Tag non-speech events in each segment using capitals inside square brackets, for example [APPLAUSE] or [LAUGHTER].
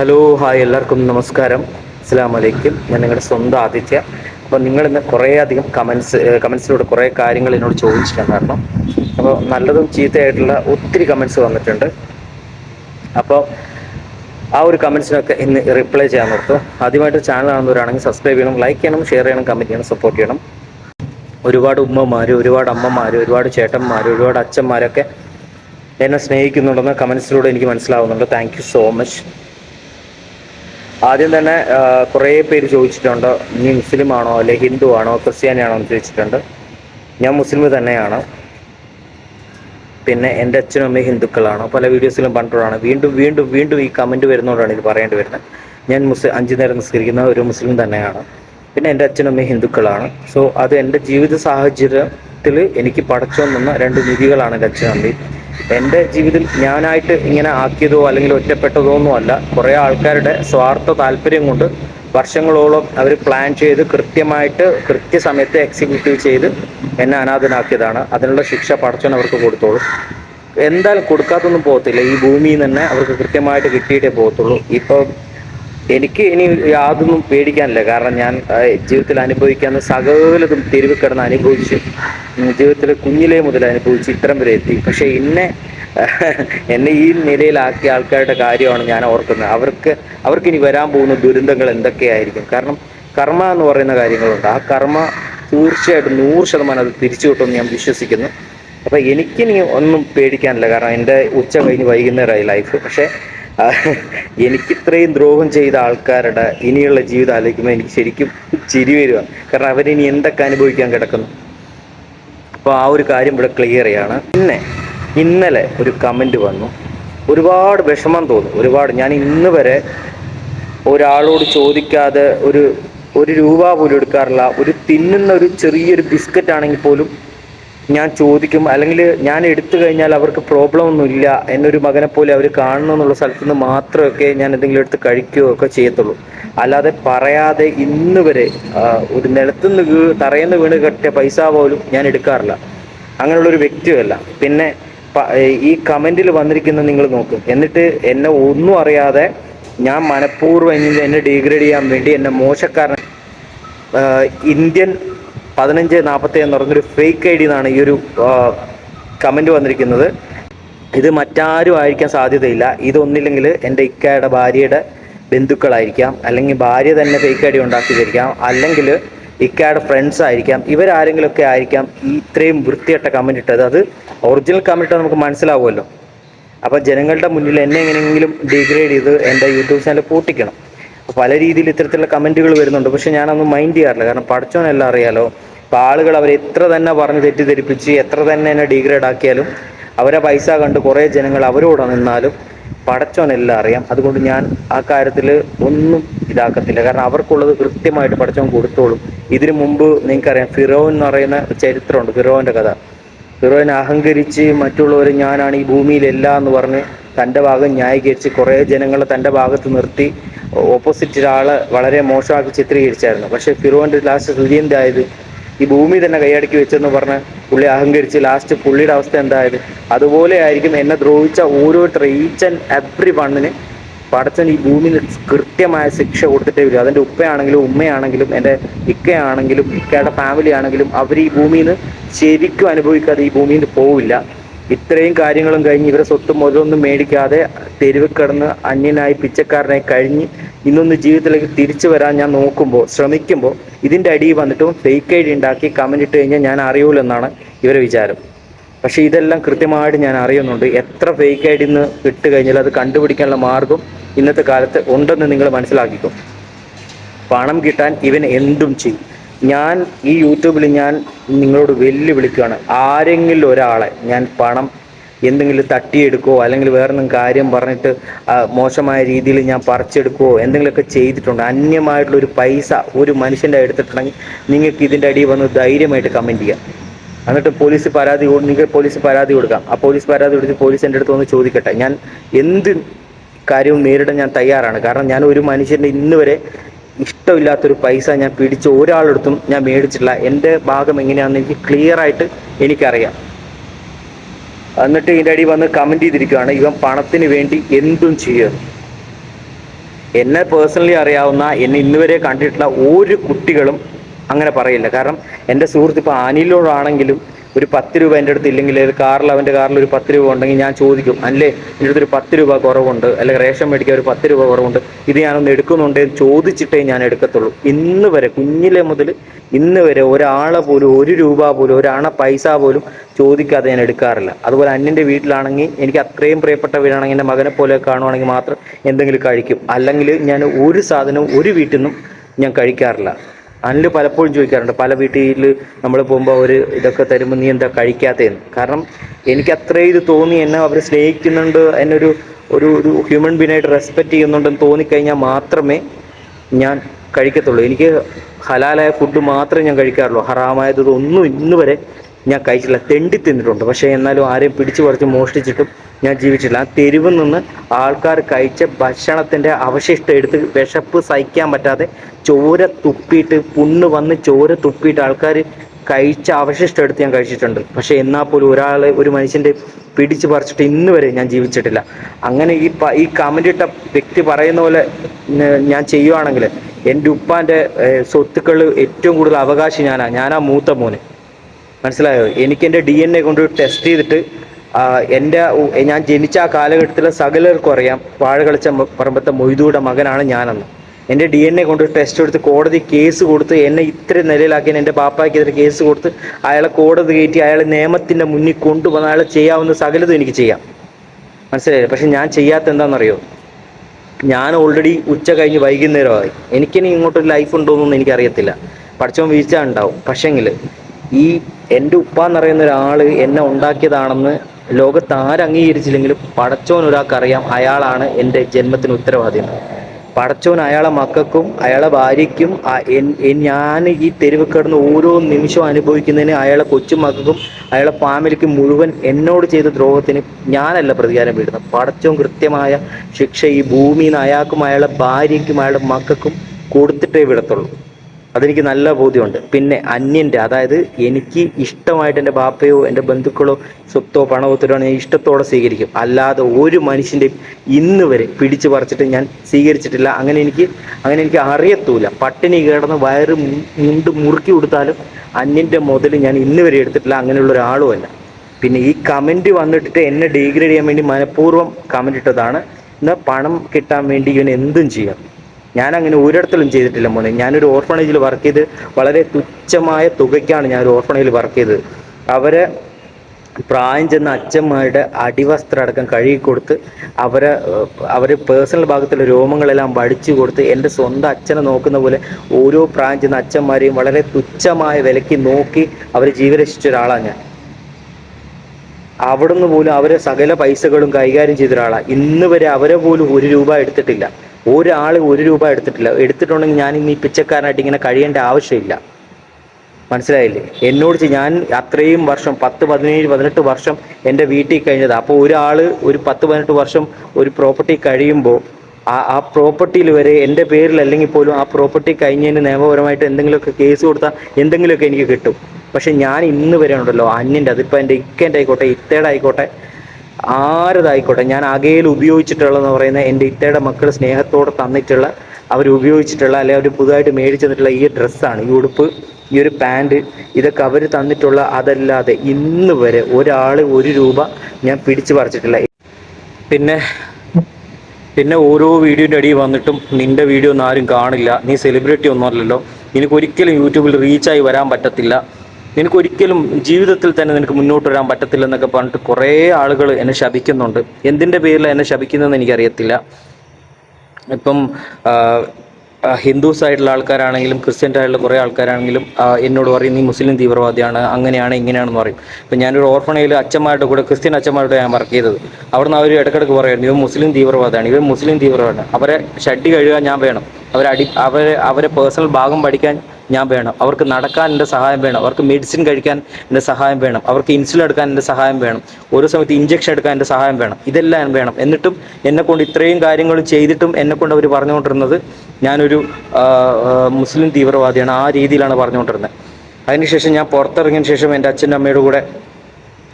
Hello hi എല്ലാവർക്കും നമസ്കാരം. അസ്സാം വലൈക്കും ഞാൻ നിങ്ങളുടെ സ്വന്തം ആദിത്യ. അപ്പോൾ നിങ്ങളിന്ന് കുറേ അധികം കമൻസ് കമൻസിലൂടെ കുറേ കാര്യങ്ങൾ എന്നോട് ചോദിച്ചിട്ടുണ്ടായിരുന്നു അപ്പോൾ നല്ലതും ചീത്തയായിട്ടുള്ള ഒത്തിരി കമൻസ് വന്നിട്ടുണ്ട്. അപ്പോൾ ആ ഒരു കമൻസിനൊക്കെ ഇന്ന് റിപ്ലൈ ചെയ്യാൻ നിർത്തും ആദ്യമായിട്ട് ചാനൽ കാണുന്നവരാണെങ്കിൽ സബ്സ്ക്രൈബ് ചെയ്യണം ലൈക്ക് ചെയ്യണം ഷെയർ ചെയ്യണം കമന്റ് ചെയ്യണം സപ്പോർട്ട് ചെയ്യണം. ഒരുപാട് ഉമ്മമാർ ഒരുപാട് അമ്മമാർ ഒരുപാട് ചേട്ടന്മാർ ഒരുപാട് അച്ഛന്മാരൊക്കെ എന്നെ സ്നേഹിക്കുന്നുണ്ടെന്ന് കമൻസിലൂടെ എനിക്ക് മനസ്സിലാവുന്നുണ്ട്. താങ്ക് സോ മച്ച് ആദ്യം തന്നെ കുറേ പേര് ചോദിച്ചിട്ടുണ്ട്. നീ മുസ്ലിം ആണോ അല്ലെ ഹിന്ദു ആണോ ക്രിസ്ത്യാനി ആണോ എന്ന് ചോദിച്ചിട്ടുണ്ട്. ഞാൻ മുസ്ലിം തന്നെയാണ്. പിന്നെ എന്റെ അച്ഛനും അമ്മയും ഹിന്ദുക്കളാണ്. പല വീഡിയോസിലും പറഞ്ഞിട്ടുള്ളതാണ്. വീണ്ടും വീണ്ടും വീണ്ടും ഈ കമന്റ് വരുന്നതുകൊണ്ടാണ് ഇത് പറയേണ്ടി വരുന്നത്. ഞാൻ മുസ്ലിം അഞ്ചു നേരം നിസ്കരിക്കുന്ന ഒരു മുസ്ലിം തന്നെയാണ്. പിന്നെ എന്റെ അച്ഛനും അമ്മയും ഹിന്ദുക്കളാണ്. സോ അത് എന്റെ ജീവിത സാഹചര്യത്തിൽ എനിക്ക് പടച്ചു തന്ന രണ്ട് നിധികളാണ് എന്റെ അച്ഛനും അമ്മയും. എന്റെ ജീവിതത്തിൽ ഞാനായിട്ട് ഇങ്ങനെ ആക്കിയതോ അല്ലെങ്കിൽ ഒറ്റപ്പെട്ടതോ ഒന്നും അല്ല. കുറേ ആൾക്കാരുടെ സ്വാർത്ഥ താല്പര്യം കൊണ്ട് വർഷങ്ങളോളം അവർ പ്ലാൻ ചെയ്ത് കൃത്യമായിട്ട് കൃത്യസമയത്ത് എക്സിക്യൂട്ടീവ് ചെയ്ത് എന്നെ അനാഥനാക്കിയതാണ്. അതിനുള്ള ശിക്ഷ പടച്ചോൻ അവർക്ക് കൊടുത്തോളൂ. എന്തായാലും കൊടുക്കാത്തൊന്നും പോകത്തില്ല. ഈ ഭൂമിയിൽ നിന്ന് തന്നെ അവർക്ക് കൃത്യമായിട്ട് കിട്ടിയിട്ടേ പോകത്തുള്ളൂ. ഇപ്പോൾ എനിക്ക് ഇനി യാതൊന്നും പേടിക്കാനില്ല. കാരണം ഞാൻ ജീവിതത്തിൽ അനുഭവിക്കാവുന്ന സകലതും തെരുവ് കിടന്ന് അനുഭവിച്ച്. ജീവിതത്തിലെ കുഞ്ഞിലേ മുതൽ അനുഭവിച്ച് ഇത്തരം വരെ എത്തി. പക്ഷേ എന്നെ [LAUGHS] എന്നെ ഈ നിലയിലാക്കിയ ആൾക്കാരുടെ കാര്യമാണ് ഞാൻ ഓർക്കുന്നത്. അവർക്ക് അവർക്ക് ഇനി വരാൻ പോകുന്ന ദുരന്തങ്ങൾ എന്തൊക്കെയായിരിക്കും? കാരണം കർമ്മ എന്ന് പറയുന്ന കാര്യങ്ങളുണ്ട്. ആ കർമ്മ തീർച്ചയായിട്ടും നൂറ് ശതമാനം അത് തിരിച്ചു കിട്ടുമെന്ന് ഞാൻ വിശ്വസിക്കുന്നു. അപ്പം എനിക്കിനി ഒന്നും പേടിക്കാനില്ല. കാരണം എന്റെ ഉച്ച കഴിഞ്ഞ് വൈകുന്നേരമായി ലൈഫ് പക്ഷേ എനിക്ക് ഇത്രയും ദ്രോഹം ചെയ്ത ആൾക്കാരുടെ ഇനിയുള്ള ജീവിതം ആലോചിക്കുമ്പോൾ എനിക്ക് ശരിക്കും ചിരി വരിക. കാരണം അവരിനി എന്തൊക്കെ അനുഭവിക്കാൻ കിടക്കുന്നു? അപ്പോൾ ആ ഒരു കാര്യം ഇവിടെ ക്ലിയർ ചെയ്യാണ്. പിന്നെ ഇന്നലെ ഒരു കമന്റ് വന്നു. ഒരുപാട് വിഷമം തോന്നും. ഒരുപാട്. ഞാൻ ഇന്ന് വരെ ഒരാളോട് ചോദിക്കാതെ ഒരു ഒരു രൂപ പോലും എടുക്കാറില്ല. ഒരു തിന്നുന്ന ഒരു ചെറിയൊരു ബിസ്ക്കറ്റ് ആണെങ്കിൽ പോലും ഞാൻ ചോദിക്കും അല്ലെങ്കിൽ ഞാൻ എടുത്തു കഴിഞ്ഞാൽ അവർക്ക് പ്രോബ്ലം ഒന്നുമില്ല എന്നൊരു മകനെ പോലെ അവർ കാണണം എന്നുള്ള സ്ഥലത്തു നിന്ന് മാത്രമൊക്കെ ഞാൻ എന്തെങ്കിലും എടുത്ത് കഴിക്കുകയോ ഒക്കെ ചെയ്യത്തുള്ളൂ. അല്ലാതെ പറയാതെ ഇന്ന് വരെ ഒരു നിലത്തുനിന്ന് വീ തറയുന്ന വീണ് കെട്ടിയ പൈസ പോലും ഞാൻ എടുക്കാറില്ല. അങ്ങനെയുള്ള ഒരു വ്യക്തിയല്ല പിന്നെ ഈ കമന്റിൽ വന്നിരിക്കുന്ന നിങ്ങൾ നോക്കും. എന്നിട്ട് എന്നെ ഒന്നും അറിയാതെ ഞാൻ മനഃപൂർവം എന്നെ ഡീഗ്രേഡ് ചെയ്യാൻ വേണ്ടി എന്നെ മോശക്കാരൻ ഇന്ത്യൻ പതിനഞ്ച് നാൽപ്പത്തി എന്ന് പറഞ്ഞൊരു ഫേക്ക് ഐ ഡി എന്നാണ് ഈ ഒരു കമന്റ് വന്നിരിക്കുന്നത്. ഇത് മറ്റാരും ആയിരിക്കാൻ സാധ്യതയില്ല. ഇതൊന്നില്ലെങ്കിൽ എന്റെ ഇക്കയുടെ ഭാര്യയുടെ ബന്ധുക്കളായിരിക്കാം. അല്ലെങ്കിൽ ഭാര്യ തന്നെ ഫേക്ക് ഐ ഡി ഉണ്ടാക്കിയതായിരിക്കാം. അല്ലെങ്കിൽ ഇക്കയുടെ ഫ്രണ്ട്സ് ആയിരിക്കാം. ഇവരാരെങ്കിലുമൊക്കെ ആയിരിക്കാം ഈ ഇത്രയും വൃത്തികെട്ട കമന്റ് ഇട്ടത്. അത് ഒറിജിനൽ കമന്റ് നമുക്ക് മനസ്സിലാവുമല്ലോ. അപ്പോൾ ജനങ്ങളുടെ മുന്നിൽ എന്നെ എങ്ങനെയെങ്കിലും ഡിഗ്രേഡ് ചെയ്ത് എന്റെ യൂട്യൂബ് ചാനൽ പൂട്ടിക്കണം. പല രീതിയിൽ ഇത്തരത്തിലുള്ള കമന്റുകൾ വരുന്നുണ്ട്. പക്ഷെ ഞാനൊന്നും മൈൻഡ് ചെയ്യാറില്ല. കാരണം പഠിച്ചോനെല്ലാം അറിയാലോ. ഇപ്പോൾ ആളുകൾ അവർ എത്ര തന്നെ പറഞ്ഞ് തെറ്റിദ്ധരിപ്പിച്ച് എത്ര തന്നെ എന്നെ ഡിഗ്രേഡ് ആക്കിയാലും അവരെ പൈസ കണ്ട് കുറേ ജനങ്ങൾ അവരോട് നിന്നാലും പടച്ചോനെല്ലാം അറിയാം. അതുകൊണ്ട് ഞാൻ ആ കാര്യത്തിൽ ഒന്നും ഇതാക്കത്തില്ല. കാരണം അവർക്കുള്ളത് കൃത്യമായിട്ട് പടച്ചോൻ കൊടുത്തോളും. ഇതിനു മുമ്പ് നിങ്ങൾക്കറിയാം ഫിറോൻ എന്ന് പറയുന്ന ചരിത്രമുണ്ട്. ഫിറോന്റെ കഥ. ഫിറോൻ അഹങ്കരിച്ച് മറ്റുള്ളവർ ഞാനാണ് ഈ ഭൂമിയിലെല്ലാം എന്ന് പറഞ്ഞ് തന്റെ ഭാഗം ന്യായീകരിച്ച് കുറേ ജനങ്ങളെ തന്റെ ഭാഗത്ത് നിർത്തി ഓപ്പോസിറ്റ് ഒരാളെ വളരെ മോശമാക്കി ചിത്രീകരിച്ചായിരുന്നു. പക്ഷേ ഫിറോന്റെ ലാസ്റ്റ് സ്ഥിതി എന്തായത്? ഈ ഭൂമി തന്നെ കൈയടക്കി വെച്ചെന്ന് പറഞ്ഞ് പുള്ളി അഹങ്കരിച്ച് ലാസ്റ്റ് പുള്ളിയുടെ അവസ്ഥ എന്തായത്? അതുപോലെ ആയിരിക്കും എന്നെ ദ്രോഹിച്ച ഓരോ ആൻഡ് എവ്രി വണ്ണിന് പടച്ചൻ ഈ ഭൂമിയിൽ കൃത്യമായ ശിക്ഷ കൊടുത്തിട്ടേ വരും. അതിന്റെ ഉപ്പയാണെങ്കിലും ഉമ്മയാണെങ്കിലും എന്റെ ഇക്കയാണെങ്കിലും ഇക്കയുടെ ഫാമിലി ആണെങ്കിലും അവർ ഈ ഭൂമിയിൽ നിന്ന് ശരിക്കും അനുഭവിക്കാതെ ഈ ഭൂമിയിൽ നിന്ന് പോവില്ല. ഇത്രയും കാര്യങ്ങളും കഴിഞ്ഞ് ഇവരെ സ്വത്ത് മുതലൊന്നും മേടിക്കാതെ തെരുവ് കിടന്ന് അന്യനായി പിച്ചക്കാരനെ കഴിഞ്ഞ് ഇന്നൊന്ന് ജീവിതത്തിലേക്ക് തിരിച്ചു വരാൻ ഞാൻ നോക്കുമ്പോൾ ശ്രമിക്കുമ്പോൾ ഇതിന്റെ അടിയിൽ വന്നിട്ടും ഫേക്ക് ഐ ഡി ഉണ്ടാക്കി കമന്റ് ഇട്ട് കഴിഞ്ഞാൽ ഞാൻ അറിയൂലെന്നാണ് ഇവരെ വിചാരം. പക്ഷേ ഇതെല്ലാം കൃത്യമായിട്ട് ഞാൻ അറിയുന്നുണ്ട്. എത്ര ഫേക്ക് ഐ ഡി നിന്ന് ഇട്ട് കഴിഞ്ഞാൽ അത് കണ്ടുപിടിക്കാനുള്ള മാർഗം ഇന്നത്തെ കാലത്ത് ഉണ്ടെന്ന് നിങ്ങൾ മനസ്സിലാക്കിക്കും. പണം കിട്ടാൻ ഇവൻ എന്തും ചെയ്യും. ഞാൻ ഈ യൂട്യൂബിൽ ഞാൻ നിങ്ങളോട് വെല്ലുവിളിക്കുകയാണ്. ആരെങ്കിലും ഒരാളെ ഞാൻ പണം എന്തെങ്കിലും തട്ടിയെടുക്കുകയോ അല്ലെങ്കിൽ വേറെ എന്തെങ്കിലും കാര്യം പറഞ്ഞിട്ട് മോശമായ രീതിയിൽ ഞാൻ പറിച്ചെടുക്കുകയോ എന്തെങ്കിലുമൊക്കെ ചെയ്തിട്ടുണ്ട് അന്യമായിട്ടുള്ളൊരു പൈസ ഒരു മനുഷ്യന്റെ എടുത്തിട്ടുണ്ടെങ്കിൽ നിങ്ങൾക്ക് ഇതിന്റെ അടിയിൽ വന്ന് ധൈര്യമായിട്ട് കമന്റ് ചെയ്യാം. എന്നിട്ട് പോലീസ് പരാതി നിങ്ങൾക്ക് പോലീസ് പരാതി കൊടുക്കാം. ആ പോലീസ് പരാതി കൊടുത്ത് പോലീസ് എന്റെ അടുത്ത് വന്ന് ചോദിക്കട്ടെ. ഞാൻ എന്ത് കാര്യവും നേരിടാൻ ഞാൻ തയ്യാറാണ്. കാരണം ഞാൻ ഒരു മനുഷ്യന്റെ ഇന്ന് വരെ ഇഷ്ടമില്ലാത്തൊരു പൈസ ഞാൻ പിടിച്ച് ഒരാളെടുത്തും ഞാൻ മേടിച്ചിട്ടില്ല. എന്റെ ഭാഗം എങ്ങനെയാണെന്ന് എനിക്ക് ക്ലിയർ ആയിട്ട് എനിക്കറിയാം. എന്നിട്ട് ഇതിന്റെ അടി വന്ന് കമന്റ് ചെയ്തിരിക്കുകയാണ് ഇവൻ പണത്തിന് വേണ്ടി എന്തും ചെയ്യും. എന്നെ പേഴ്സണലി അറിയാവുന്ന എന്നെ ഇന്നുവരെ കണ്ടിട്ടുള്ള ഒരു കുട്ടികളും അങ്ങനെ പറയില്ല. കാരണം എന്റെ സുഹൃത്ത് ഇപ്പോൾ അനിലോടാണെങ്കിലും ഒരു പത്ത് രൂപ എന്റെ അടുത്ത് ഇല്ലെങ്കിൽ കാറിൽ അവന്റെ കാറിൽ ഒരു പത്ത് രൂപ ഉണ്ടെങ്കിൽ ഞാൻ ചോദിക്കും അല്ലേ എന്റെ അടുത്ത് ഒരു പത്ത് രൂപ കുറവുണ്ട് അല്ലെങ്കിൽ റേഷൻ മേടിക്കാൻ ഒരു പത്ത് രൂപ കുറവുണ്ട് ഇത് ഞാനൊന്ന് എടുക്കുന്നുണ്ട് ചോദിച്ചിട്ടേ ഞാൻ എടുക്കത്തുള്ളൂ. ഇന്ന് വരെ കുഞ്ഞിലെ മുതൽ ഇന്ന് വരെ ഒരാളെ പോലും ഒരു രൂപ പോലും ഒരണ പൈസ പോലും ചോദിക്കാതെ ഞാൻ എടുക്കാറില്ല. അതുപോലെ അന്യന്റെ വീട്ടിലാണെങ്കിൽ എനിക്ക് അത്രയും പ്രിയപ്പെട്ട വീടാണെങ്കിൽ എന്റെ മകനെ പോലെ കാണുവാണെങ്കിൽ മാത്രം എന്തെങ്കിലും കഴിക്കും. അല്ലെങ്കിൽ ഞാൻ ഒരു സാധനവും ഒരു വീട്ടിൽ നിന്നും ഞാൻ കഴിക്കാറില്ല. അനിൽ പലപ്പോഴും ചോദിക്കാറുണ്ട് പല വീട്ടിൽ നമ്മൾ പോകുമ്പോൾ അവർ ഇതൊക്കെ തരുമ്പോൾ നീ എന്താ കഴിക്കാത്തതെന്ന് കാരണം എനിക്ക് അത്രയും ഇത് തോന്നി എന്നെ അവർ സ്നേഹിക്കുന്നുണ്ട് എന്നൊരു ഒരു ഒരു ഒരു ഹ്യൂമൻ ബീനായിട്ട് റെസ്പെക്റ്റ് ചെയ്യുന്നുണ്ടെന്ന് തോന്നിക്കഴിഞ്ഞാൽ മാത്രമേ ഞാൻ കഴിക്കത്തുള്ളൂ. എനിക്ക് ഹലാലായ ഫുഡ് മാത്രമേ ഞാൻ കഴിക്കാറുള്ളൂ. ഹറാമായതൊന്നും ഇന്ന് വരെ ഞാൻ കഴിച്ചില്ല തെണ്ടി തിന്നിട്ടുണ്ട്. പക്ഷേ എന്നാലും ആരെയും പിടിച്ചു പറിച്ച് മോഷ്ടിച്ചിട്ടും ഞാൻ ജീവിച്ചില്ല ആ തെരുവിൽ നിന്ന് ആൾക്കാർ കഴിച്ച ഭക്ഷണത്തിന്റെ അവശിഷ്ടം എടുത്ത് വിശപ്പ് സഹിക്കാൻ പറ്റാതെ ചോര തുപ്പിയിട്ട് പുണ്ണ് വന്ന് ചോര തുപ്പിയിട്ട് ആൾക്കാർ കഴിച്ച അവശിഷ്ടം എടുത്ത് ഞാൻ കഴിച്ചിട്ടുണ്ട്. പക്ഷെ എന്നാൽ പോലും ഒരാൾ ഒരു മനുഷ്യന്റെ പിടിച്ചു പറിച്ചിട്ട് ഇന്ന് വരെ ഞാൻ ജീവിച്ചിട്ടില്ല. അങ്ങനെ ഈ ഈ കമന്റ് ഇട്ട വ്യക്തി പറയുന്ന പോലെ ഞാൻ ചെയ്യുവാണെങ്കിൽ എന്റെ ഉപ്പാന്റെ സ്വത്തുക്കൾ ഏറ്റവും കൂടുതൽ അവകാശം ഞാനാണ് ഞാനാ മൂത്ത മോന്. മനസ്സിലായോ? എനിക്ക് എന്റെ ഡി എൻ എ കൊണ്ട് ടെസ്റ്റ് ചെയ്തിട്ട് എന്റെ ഞാൻ ജനിച്ച ആ കാലഘട്ടത്തിലെ സകലർക്കും അറിയാം വാഴ കളിച്ച പറമ്പത്തെ മൊയ്തുയുടെ മകനാണ് ഞാനെന്ന്. എന്റെ ഡി എൻ എ കൊണ്ട് ടെസ്റ്റ് എടുത്ത് കോടതി കേസ് കൊടുത്ത് എന്നെ ഇത്ര നിലയിലാക്കി എന്റെ പാപ്പായ്ക്കെതിരെ കേസ് കൊടുത്ത് അയാളെ കോടതി കയറ്റി അയാളെ നിയമത്തിന്റെ മുന്നിൽ കൊണ്ടുവന്ന് അയാൾ ചെയ്യാവുന്ന സകലതും എനിക്ക് ചെയ്യാം. മനസ്സിലായില്ലേ? പക്ഷെ ഞാൻ ചെയ്യാത്ത എന്താണെന്നറിയോ? ഞാൻ ഓൾറെഡി ഉച്ച കഴിഞ്ഞ് വൈകുന്നേരമായി. എനിക്കിനി ഇങ്ങോട്ടൊരു ലൈഫ് ഉണ്ടോയെന്നൊന്നും എനിക്കറിയത്തില്ല. പഠിച്ചവൻ വീഴ്ച ഉണ്ടാവും പക്ഷേങ്കിൽ ഈ എന്റെ ഉപ്പ എന്ന് പറയുന്ന ഒരാൾ എന്നെ ഉണ്ടാക്കിയതാണെന്ന് ലോകത്ത് ആരംഗീകരിച്ചില്ലെങ്കിലും പടച്ചോൻ ഒരാൾക്കറിയാം അയാളാണ് എന്റെ ജന്മത്തിന് ഉത്തരവാദി പടച്ചോൻ അയാളെ മക്കൾക്കും അയാളെ ഭാര്യയ്ക്കും ഞാൻ ഈ തെരുവ് കിടന്ന് ഓരോ നിമിഷവും അനുഭവിക്കുന്നതിന് അയാളെ കൊച്ചുമക്കൾക്കും അയാളെ ഫാമിലിക്ക് മുഴുവൻ എന്നോട് ചെയ്ത ദ്രോഹത്തിന് ഞാനല്ല പ്രതികാരം വീടുന്നത്. പടച്ചോൻ കൃത്യമായ ശിക്ഷ ഈ ഭൂമിയിൽ നിന്ന് അയാൾക്കും അയാളെ ഭാര്യയ്ക്കും അയാളുടെ മക്കൾക്കും കൊടുത്തിട്ടേ വിടത്തുള്ളൂ. അതെനിക്ക് നല്ല ബോധ്യമുണ്ട്. പിന്നെ അന്യന്റെ അതായത് എനിക്ക് ഇഷ്ടമായിട്ട് എന്റെ ബാപ്പയോ എന്റെ ബന്ധുക്കളോ സ്വത്തോ പണമോ തരുവാണ് ഞാൻ ഇഷ്ടത്തോടെ സ്വീകരിക്കും. അല്ലാതെ ഒരു മനുഷ്യന്റെയും ഇന്ന് വരെ പിടിച്ചു പറിച്ചിട്ട് ഞാൻ സ്വീകരിച്ചിട്ടില്ല. അങ്ങനെ എനിക്ക് അങ്ങനെ എനിക്ക് അറിയത്തൂല. പട്ടിണി കിടന്ന് വയറ് മുണ്ട് മുറുക്കി കൊടുത്താലും അന്യന്റെ മുതൽ ഞാൻ ഇന്ന് വരെ എടുത്തിട്ടില്ല. അങ്ങനെയുള്ള ഒരാളുമല്ല പിന്നെ ഈ കമന്റ് വന്നിട്ട് എന്നെ ഡീഗ്രേഡ് ചെയ്യാൻ വേണ്ടി മനഃപൂർവം കമന്റ് ഇട്ടതാണ്. എന്നാൽ പണം കിട്ടാൻ വേണ്ടി ഇവൻ എന്തും ചെയ്യാം. ഞാൻ അങ്ങനെ ഒരിടത്തിലും ചെയ്തിട്ടില്ല മോനെ. ഞാനൊരു ഓർഫണേജിൽ വർക്ക് ചെയ്ത് വളരെ തുച്ഛമായ തുകയ്ക്കാണ് ഞാൻ ഒരു ഓർഫണേജിൽ വർക്ക് ചെയ്തത്. അവരെ പ്രായം ചെന്ന അച്ഛന്മാരുടെ അടിവസ്ത്രം അടക്കം കഴുകി കൊടുത്ത് അവരെ അവർ അവരെ പേഴ്സണൽ ഭാഗത്തുള്ള രോമങ്ങളെല്ലാം വടിച്ചു കൊടുത്ത് എന്റെ സ്വന്തം അച്ഛനെ നോക്കുന്ന പോലെ ഓരോ പ്രായം ചെന്ന അച്ഛന്മാരെയും വളരെ തുച്ഛമായ വിലയ്ക്ക് നോക്കി അവരെ ജീവരക്ഷിച്ച ഒരാളാണ് ഞാൻ. അവിടുന്ന് പോലും അവരെ സകല പൈസകളും കൈകാര്യം ചെയ്ത ഒരാളാണ് ഇന്ന് വരെ അവരെ പോലും ഒരു രൂപ എടുത്തിട്ടില്ല. ഒരാൾ ഒരു രൂപ എടുത്തിട്ടില്ല. എടുത്തിട്ടുണ്ടെങ്കിൽ ഞാൻ ഇന്ന് ഈ പിച്ചക്കാരനായിട്ട് ഇങ്ങനെ കഴിയേണ്ട ആവശ്യമില്ല. മനസ്സിലായില്ലേ? എന്നോട് ഞാൻ അത്രയും വർഷം പത്ത് പതിനേഴ് പതിനെട്ട് വർഷം എന്റെ വീട്ടിൽ കഴിഞ്ഞത്. അപ്പോൾ ഒരാൾ ഒരു പത്ത് പതിനെട്ട് വർഷം ഒരു പ്രോപ്പർട്ടി കഴിയുമ്പോൾ ആ ആ പ്രോപ്പർട്ടിയിൽ വരെ എന്റെ പേരിൽ അല്ലെങ്കിൽ പോലും ആ പ്രോപ്പർട്ടി കഴിഞ്ഞതിന് നിയമപരമായിട്ട് എന്തെങ്കിലുമൊക്കെ കേസ് കൊടുത്താൽ എന്തെങ്കിലുമൊക്കെ എനിക്ക് കിട്ടും. പക്ഷെ ഞാൻ ഇന്ന് വരെ ഉണ്ടല്ലോ അന്യന്റെ അതിപ്പോൾ എന്റെ ഇക്കന്റെ ആയിക്കോട്ടെ ഇത്തേടെ ആയിക്കോട്ടെ ആരതായിക്കോട്ടെ ഞാൻ ആകെയിൽ ഉപയോഗിച്ചിട്ടുള്ളതെന്ന് പറയുന്ന എന്റെ ഇത്തയുടെ മക്കൾ സ്നേഹത്തോടെ തന്നിട്ടുള്ള അവർ ഉപയോഗിച്ചിട്ടുള്ള അല്ലെങ്കിൽ അവർ പുതുതായിട്ട് മേടിച്ചു തന്നിട്ടുള്ള ഈ ഡ്രസ്സാണ്. ഈ ഉടുപ്പ് ഈ ഒരു പാന്റ് ഇതൊക്കെ അവർ തന്നിട്ടുള്ള അതല്ലാതെ ഇന്ന് വരെ ഒരാൾ ഒരു രൂപ ഞാൻ പിടിച്ചു പറിച്ചിട്ടില്ല. പിന്നെ പിന്നെ ഓരോ വീഡിയോന്റെ അടിയിൽ വന്നിട്ടും നിന്റെ വീഡിയോ ഒന്നും ആരും കാണില്ല. നീ സെലിബ്രിറ്റി ഒന്നും അല്ലല്ലോ. നിനക്ക് ഒരിക്കലും യൂട്യൂബിൽ റീച്ചായി വരാൻ പറ്റത്തില്ല. നിനക്ക് ഒരിക്കലും ജീവിതത്തിൽ തന്നെ നിനക്ക് മുന്നോട്ട് വരാൻ പറ്റത്തില്ല എന്നൊക്കെ പറഞ്ഞിട്ട് കുറേ ആളുകൾ എന്നെ ശപിക്കുന്നുണ്ട്. എന്തിന്റെ പേരിൽ എന്നെ ശപിക്കുന്നതെന്ന് എനിക്കറിയത്തില്ല. ഇപ്പം ഹിന്ദുസ് ആയിട്ടുള്ള ആൾക്കാരാണെങ്കിലും ക്രിസ്ത്യൻ ആയിട്ടുള്ള കുറേ ആൾക്കാരാണെങ്കിലും എന്നോട് പറയും നീ മുസ്ലിം തീവ്രവാദിയാണ് അങ്ങനെയാണ് ഇങ്ങനെയാണെന്ന് പറയും. ഇപ്പം ഞാനൊരു ഓർഫണയിൽ അച്ഛന്മാരുടെ കൂടെ ക്രിസ്ത്യൻ അച്ഛന്മാരുടെ ഞാൻ വർക്ക് ചെയ്തത്. അവിടുന്ന് അവർ ഇടയ്ക്കിടയ്ക്ക് പറയുമായിരുന്നു ഇവൻ മുസ്ലിം തീവ്രവാദിയാണ് ഇവൻ മുസ്ലിം തീവ്രവാദിയാണ്. അവരെ ഷഡ്ഡി കഴുകാൻ ഞാൻ വേണം. അവരെ അടി അവരെ അവരെ പേഴ്സണൽ ഭാഗം പഠിക്കാൻ ഞാൻ വേണം. അവർക്ക് നടക്കാൻ എന്റെ സഹായം വേണം. അവർക്ക് മെഡിസിൻ കഴിക്കാൻ എന്റെ സഹായം വേണം. അവർക്ക് ഇൻസുലിൻ എടുക്കാൻ എന്റെ സഹായം വേണം. ഒരു സമയത്ത് ഇഞ്ചക്ഷൻ എടുക്കാൻ എന്റെ സഹായം വേണം. ഇതെല്ലാം വേണം. എന്നിട്ടും എന്നെ കൊണ്ട് ഇത്രയും കാര്യങ്ങൾ ചെയ്തിട്ടും എന്നെ കൊണ്ട് അവർ പറഞ്ഞുകൊണ്ടിരുന്നത് ഞാനൊരു മുസ്ലിം തീവ്രവാദിയാണ്. ആ രീതിയിലാണ് പറഞ്ഞുകൊണ്ടിരുന്നത്. അതിനുശേഷം ഞാൻ പുറത്തിറങ്ങിയ ശേഷം എന്റെ അച്ഛന്റെ അമ്മയുടെ കൂടെ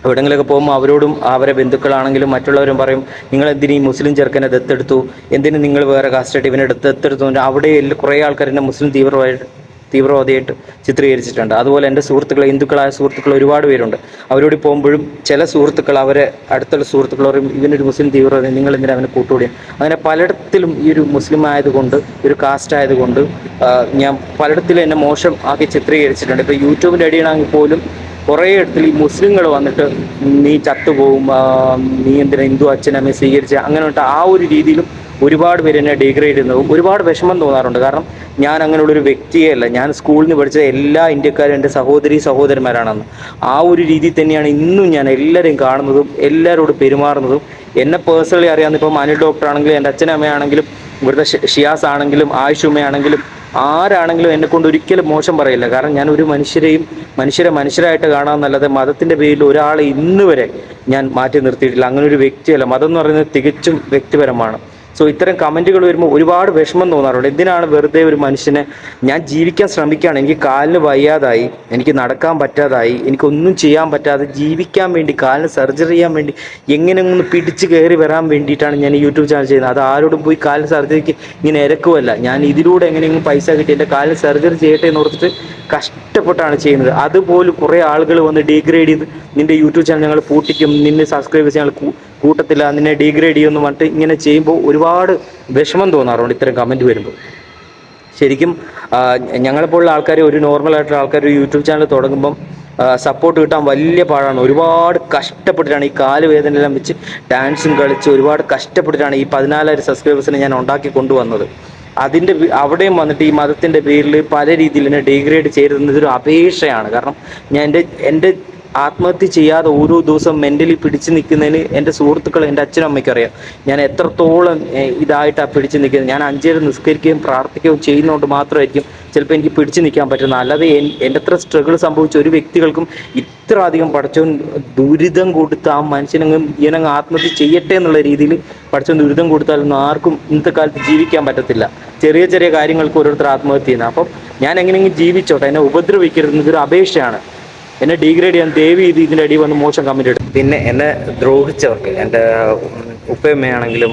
എവിടെങ്കിലൊക്കെ പോകുമ്പോൾ അവരോടും അവരെ ബന്ധുക്കളാണെങ്കിലും മറ്റുള്ളവരും പറയും നിങ്ങൾ എന്തിനീ മുസ്ലിം ചെറുക്കനെ ദത്തെടുത്തു? എന്തിനു നിങ്ങൾ വേറെ കാസ്റ്റായിട്ട് ഇവനെ ദത്തെടുത്തു? അവിടെ കുറേ ആൾക്കാർ എന്നെ മുസ്ലിം തീവ്രവാദി തീവ്രവാദിയായിട്ട് ചിത്രീകരിച്ചിട്ടുണ്ട്. അതുപോലെ എന്റെ സുഹൃത്തുക്കൾ ഹിന്ദുക്കളായ സുഹൃത്തുക്കൾ ഒരുപാട് പേരുണ്ട്. അവരോട് പോകുമ്പോഴും ചില സുഹൃത്തുക്കൾ അവരെ അടുത്തുള്ള സുഹൃത്തുക്കൾ പറയും ഇവനൊരു മുസ്ലിം തീവ്രവാദി നിങ്ങൾ എന്തിനാ അവനെ കൂട്ടുകൂടിയ? അങ്ങനെ പലയിടത്തിലും ഈ ഒരു മുസ്ലിം ആയതുകൊണ്ട് ഒരു കാസ്റ്റ് ആയതുകൊണ്ട് ഞാൻ പലയിടത്തിലും എന്നെ മോശം ആക്കി ചിത്രീകരിച്ചിട്ടുണ്ട്. ഇപ്പോൾ യൂട്യൂബിന്റെ അടിയാണെങ്കിൽ പോലും കുറേ ഇടത്തിൽ ഈ മുസ്ലിങ്ങൾ വന്നിട്ട് നീ ചത്തുപോകും നീ എന്തിനാ ഹിന്ദു അച്ഛനമ്മയെ സ്വീകരിച്ച? അങ്ങനെ ആ ഒരു രീതിയിലും ഒരുപാട് പേര് എന്നെ ഡീഗ്രേഡ് ചെയ്യുന്നതും ഒരുപാട് വിഷമം തോന്നാറുണ്ട്. കാരണം ഞാൻ അങ്ങനെയുള്ളൊരു വ്യക്തിയല്ല ഞാൻ സ്കൂളിൽ നിന്ന് പഠിച്ച എല്ലാ ഇന്ത്യക്കാരും എന്റെ സഹോദരി സഹോദരന്മാരാണെന്ന്. ആ ഒരു രീതിയിൽ തന്നെയാണ് ഇന്നും ഞാൻ എല്ലാവരെയും കാണുന്നതും എല്ലാവരോട് പെരുമാറുന്നതും. എന്നെ പേഴ്സണലി അറിയാവുന്ന ഇപ്പം അനിൽ ഡോക്ടർ ആണെങ്കിലും എന്റെ അച്ഛനമ്മയാണെങ്കിലും ഇവിടുത്തെ ഷിയാസ് ആണെങ്കിലും ആയുഷുമ്മയാണെങ്കിലും ആരാണെങ്കിലും എന്നെ കൊണ്ട് ഒരിക്കലും മോശം പറയില്ല. കാരണം ഞാൻ ഒരു മനുഷ്യരെയും മനുഷ്യരെ മനുഷ്യരായിട്ട് കാണാമെന്നല്ലാതെ മതത്തിന്റെ പേരിൽ ഒരാളെ ഇന്ന് വരെ ഞാൻ മാറ്റി നിർത്തിയിട്ടില്ല. അങ്ങനെ ഒരു വ്യക്തിയല്ല. മതം എന്ന് പറയുന്നത് തികച്ചും വ്യക്തിപരമാണ്. സോ ഇത്തരം കമന്റുകൾ വരുമ്പോൾ ഒരുപാട് വിഷമം തോന്നാറുണ്ട്. എന്തിനാണ് വെറുതെ ഒരു മനുഷ്യനെ ഞാൻ ജീവിക്കാൻ ശ്രമിക്കുകയാണ്? എനിക്ക് കാലിന് വയ്യാതായി എനിക്ക് നടക്കാൻ പറ്റാതായി എനിക്കൊന്നും ചെയ്യാൻ പറ്റാതെ ജീവിക്കാൻ വേണ്ടി കാലിന് സർജറി ചെയ്യാൻ വേണ്ടി എങ്ങനെ ഒന്ന് പിടിച്ച് കയറി വരാൻ വേണ്ടിയിട്ടാണ് ഞാൻ യൂട്യൂബ് ചാനൽ ചെയ്യുന്നത്. അത് ആരോടും പോയി കാലിന് സർജറിക്ക് ഇങ്ങനെ ഇരക്കുമല്ല ഞാൻ ഇതിലൂടെ എങ്ങനെയെങ്കിലും പൈസ കിട്ടി എന്റെ കാലിന് സർജറി ചെയ്യട്ടെ എന്ന് ഓർത്തിട്ട് കഷ്ടപ്പെട്ടാണ് ചെയ്യുന്നത്. അതുപോലും കുറേ ആളുകൾ വന്ന് ഡീഗ്രേഡ് ചെയ്ത് നിന്റെ യൂട്യൂബ് ചാനൽ ഞങ്ങൾ പൂട്ടിക്കും നിന്നെ സബ്സ്ക്രൈബ് ചെയ്ത് ഞങ്ങൾ കൂ- കൂട്ടത്തില്ല നിന്നെ ഡീഗ്രേഡ് ചെയ്യുമെന്ന് പറഞ്ഞിട്ട് ഇങ്ങനെ ചെയ്യുമ്പോൾ ഒരുപാട് വിഷമം തോന്നാറുണ്ട് ഇത്തരം കമന്റ് വരുമ്പോൾ. ശരിക്കും ഞങ്ങളെപ്പോലുള്ള ആൾക്കാർ ഒരു നോർമലായിട്ടുള്ള ആൾക്കാർ ഒരു യൂട്യൂബ് ചാനൽ തുടങ്ങുമ്പം സപ്പോർട്ട് കിട്ടാൻ വലിയ പാടാണ്. ഒരുപാട് കഷ്ടപ്പെട്ടിട്ടാണ് ഈ കാൽ വേദനയെല്ലാം വെച്ച് ഡാൻസും കളിച്ച് ഒരുപാട് കഷ്ടപ്പെട്ടിട്ടാണ് ഈ പതിനാലായിരം സബ്സ്ക്രൈബേഴ്സിനെ ഞാൻ ഉണ്ടാക്കി കൊണ്ടുവന്നത്. അതിന്റെ അവിടെയും വന്നിട്ട് ഈ മതത്തിന്റെ പേരിൽ പല രീതിയിൽ എന്നെ ഡീഗ്രേഡ് ചെയ്തിരുന്നത് ഒരു അപേക്ഷയാണ്. കാരണം ഞാൻ എന്റെ എന്റെ ആത്മഹത്യ ചെയ്യാതെ ഓരോ ദിവസം മെന്റലി പിടിച്ചു നിൽക്കുന്നതിന് എന്റെ സുഹൃത്തുക്കൾ എന്റെ അച്ഛനും അമ്മയ്ക്കും അറിയാം. ഞാൻ എത്രത്തോളം ഇതായിട്ടാണ് പിടിച്ചു നിൽക്കുന്നത്. ഞാൻ അഞ്ചേരം നിസ്കരിക്കുകയും പ്രാർത്ഥിക്കുകയും ചെയ്യുന്നതുകൊണ്ട് മാത്രമായിരിക്കും ചിലപ്പോൾ എനിക്ക് പിടിച്ചു നിൽക്കാൻ പറ്റുന്നത്. അല്ലാതെ എൻ- എന്റെ അത്ര സ്ട്രഗിൾ സംഭവിച്ച ഒരു വ്യക്തികൾക്കും ഇത്ര അധികം പഠിച്ചവൻ ദുരിതം കൊടുത്ത് ആ മനുഷ്യനങ്ങ് ഇവനങ്ങ് ആത്മഹത്യ ചെയ്യട്ടെ എന്നുള്ള രീതിയിൽ പഠിച്ചവൻ ദുരിതം കൊടുത്താലൊന്നും ആർക്കും ഇന്നത്തെ കാലത്ത് ജീവിക്കാൻ പറ്റത്തില്ല. ചെറിയ ചെറിയ കാര്യങ്ങൾക്ക് ഓരോരുത്തർ ആത്മഹത്യ ചെയ്യുന്നത്. അപ്പം ഞാൻ എങ്ങനെയെങ്കിലും ജീവിച്ചോട്ടെ എന്നെ ഉപദ്രവിക്കരുത് ഇതൊരു അപേക്ഷയാണ്. എന്നെ ഡീഗ്രേഡ് ചെയ്യാൻ ദേവി ഇത് ഇതിന്റെ അടി വന്ന് മോശം കമന്റ് ഇട്ടു. പിന്നെ എന്നെ ദ്രോഹിച്ചവർക്ക് എന്റെ ഉപ്പയമ്മയാണെങ്കിലും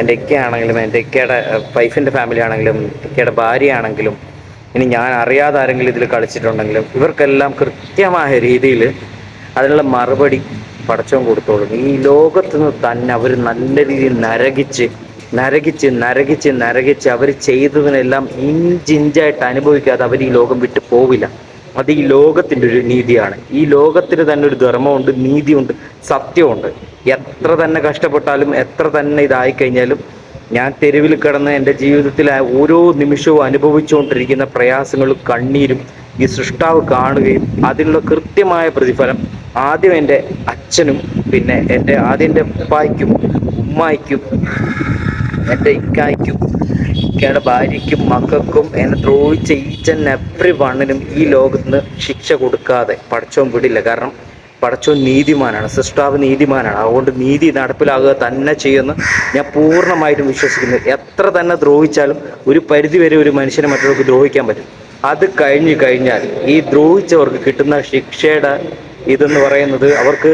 എന്റെ ഇക്കയാണെങ്കിലും എന്റെ ഇക്കയുടെ വൈഫിന്റെ ഫാമിലി ആണെങ്കിലും ഇക്കയുടെ ഭാര്യയാണെങ്കിലും ഇനി ഞാൻ അറിയാതെ ആരെങ്കിലും ഇതിൽ കളിച്ചിട്ടുണ്ടെങ്കിലും ഇവർക്കെല്ലാം കൃത്യമായ രീതിയിൽ അതിനുള്ള മറുപടി പടച്ചവും കൊടുത്തോളും. ഈ ലോകത്ത് നിന്ന് തന്നെ അവർ നല്ല രീതിയിൽ നരകിച്ച് നരകിച്ച് നരകിച്ച് നരകിച്ച് അവർ ചെയ്തതിനെല്ലാം ഇഞ്ചിഞ്ചായിട്ട് അനുഭവിക്കാതെ അവർ ഈ ലോകം വിട്ടു പോവില്ല. അത് ഈ ലോകത്തിന്റെ ഒരു നീതിയാണ്. ഈ ലോകത്തിന് തന്നെ ഒരു ധർമ്മമുണ്ട് നീതിയുണ്ട് സത്യമുണ്ട്. എത്ര തന്നെ കഷ്ടപ്പെട്ടാലും എത്ര തന്നെ ഇതായി കഴിഞ്ഞാലും ഞാൻ തെരുവിൽ കിടന്ന് എന്റെ ജീവിതത്തിൽ ഓരോ നിമിഷവും അനുഭവിച്ചുകൊണ്ടിരിക്കുന്ന പ്രയാസങ്ങളും കണ്ണീരും ഈ സൃഷ്ടാവ് കാണുകയും അതിനുള്ള കൃത്യമായ പ്രതിഫലം ആദ്യം എന്റെ അച്ഛനും പിന്നെ എന്റെ ആദ്യം എന്റെ ഉപ്പായ്ക്കും ഉമ്മായ്ക്കും എന്റെ ഇക്കായ്ക്കും ഇക്കയുടെ ഭാര്യയ്ക്കും മക്കൾക്കും എന്നെ ദ്രോഹിച്ച ഈച്ച് എവ്രി വണ്ണിനും ഈ ലോകത്ത് ശിക്ഷ കൊടുക്കാതെ പടച്ചോൻ വിടില്ല. കാരണം പടച്ചോൻ നീതിമാനാണ് സൃഷ്ടാവ് നീതിമാനാണ്. അതുകൊണ്ട് നീതി നടപ്പിലാകുക തന്നെ ചെയ്യുമെന്ന് ഞാൻ പൂർണമായിട്ടും വിശ്വസിക്കുന്നു. എത്ര തന്നെ ദ്രോഹിച്ചാലും ഒരു പരിധി വരെ ഒരു മനുഷ്യനെ മറ്റുള്ളവർക്ക് ദ്രോഹിക്കാൻ പറ്റും. അത് കഴിഞ്ഞു കഴിഞ്ഞാൽ ഈ ദ്രോഹിച്ചവർക്ക് കിട്ടുന്ന ശിക്ഷയുടെ ഇതെന്ന് പറയുന്നത് അവർക്ക്